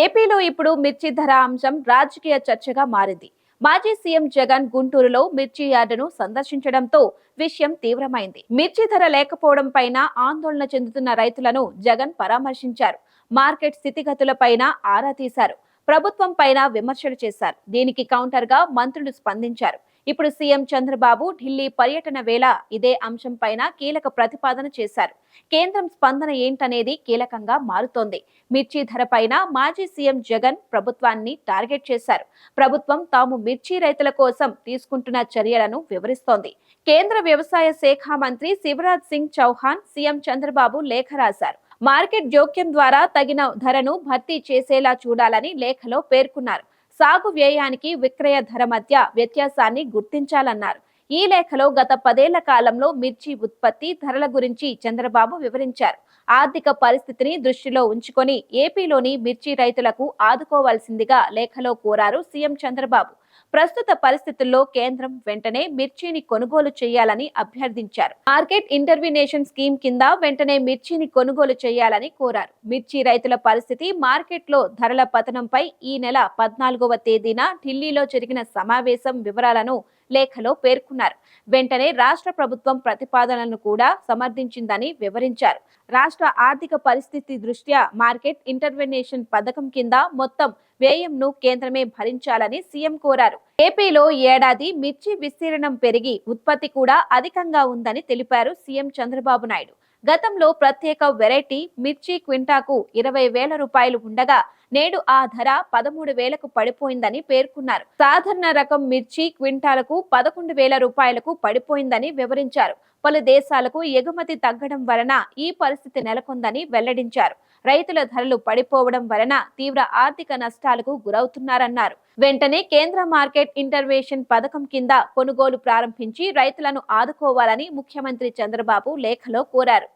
ఏపీలో ఇప్పుడు మిర్చి ధర అంశం రాజకీయ చర్చగా మారింది. మాజీ సీఎం జగన్ గుంటూరులో మిర్చి యార్డును సందర్శించడంతో విషయం తీవ్రమైంది. మిర్చి ధర లేకపోవడం పైన ఆందోళన చెందుతున్న రైతులను జగన్ పరామర్శించారు. మార్కెట్ స్థితిగతులపైన ఆరా తీశారు. ప్రభుత్వం పైన విమర్శలు చేశారు. దీనికి కౌంటర్గా మంత్రులు స్పందించారు. ఇప్పుడు సీఎం చంద్రబాబు ఢిల్లీ పర్యటన వేళ ఇదే అంశంపైన కీలక ప్రతిపాదన చేశారు. కేంద్రం స్పందన ఏంటనేది కీలకంగా మారుతోంది. మిర్చి ధర పైన మాజీ సీఎం జగన్ ప్రభుత్వాన్ని టార్గెట్ చేశారు. ప్రభుత్వం తాము మిర్చి రైతుల కోసం తీసుకుంటున్న చర్యలను వివరిస్తోంది. కేంద్ర వ్యవసాయ శాఖ మంత్రి శివరాజ్ సింగ్ చౌహాన్ సీఎం చంద్రబాబు లేఖ రాశారు. మార్కెట్ జోక్యం ద్వారా తగిన ధరను భర్తీ చేసేలా చూడాలని లేఖలో పేర్కొన్నారు. సాగు వ్యయానికి విక్రయ ధర మధ్య వ్యత్యాసాన్ని గుర్తించాలన్నారు. ఈ లేఖలో గత పదేళ్ళ కాలంలో మిర్చి ఉత్పత్తి ధరల గురించి చంద్రబాబు వివరించారు. ఆర్థిక పరిస్థితిని దృష్టిలో ఉంచుకొని ఏపీలోని మిర్చి రైతులకు ఆదుకోవాల్సిందిగా లేఖలో కోరారు సీఎం చంద్రబాబు. ప్రస్తుత పరిస్థితుల్లో కేంద్రం వెంటనే మిర్చిని కొనుగోలు చేయాలని అభ్యర్థించారు. మార్కెట్ ఇంటర్వినేషన్ స్కీమ్ కింద వెంటనే మిర్చిని కొనుగోలు చేయాలని కోరారు. మిర్చి రైతుల పరిస్థితి మార్కెట్లో ధరల పతనంపై ఈ నెల పద్నాలుగవ తేదీన ఢిల్లీలో జరిగిన సమావేశం వివరాలను లేఖలో పేర్కొన్నారు. వెంటనే రాష్ట్ర ప్రభుత్వం ప్రతిపాదనలను కూడా సమర్థించిందని వివరించారు. రాష్ట్ర ఆర్థిక పరిస్థితి దృష్ట్యా మార్కెట్ ఇంటర్వెనేషన్ పథకం కింద మొత్తం వ్యయంను కేంద్రమే భరించాలని సీఎం కోరారు. ఏపీలో ఈ ఏడాది మిర్చి విస్తీర్ణం పెరిగి ఉత్పత్తి కూడా అధికంగా ఉందని తెలిపారు సీఎం చంద్రబాబు నాయుడు. గతంలో ప్రత్యేక వెరైటీ మిర్చి క్వింటాకు ఇరవై వేల రూపాయలు ఉండగా నేడు ఆ ధర పదమూడు వేలకు పడిపోయిందని పేర్కొన్నారు. సాధారణ రకం మిర్చి క్వింటాలకు పదకొండు వేల రూపాయలకు పడిపోయిందని వివరించారు. పలు దేశాలకు ఎగుమతి తగ్గడం వలన ఈ పరిస్థితి నెలకొందని వెల్లడించారు. రైతుల ధరలు పడిపోవడం వలన తీవ్ర ఆర్థిక నష్టాలకు గురవుతున్నారన్నారు. వెంటనే కేంద్ర మార్కెట్ ఇంటర్వేషన్ పథకం కింద కొనుగోలు ప్రారంభించి రైతులను ఆదుకోవాలని ముఖ్యమంత్రి చంద్రబాబు లేఖలో కోరారు.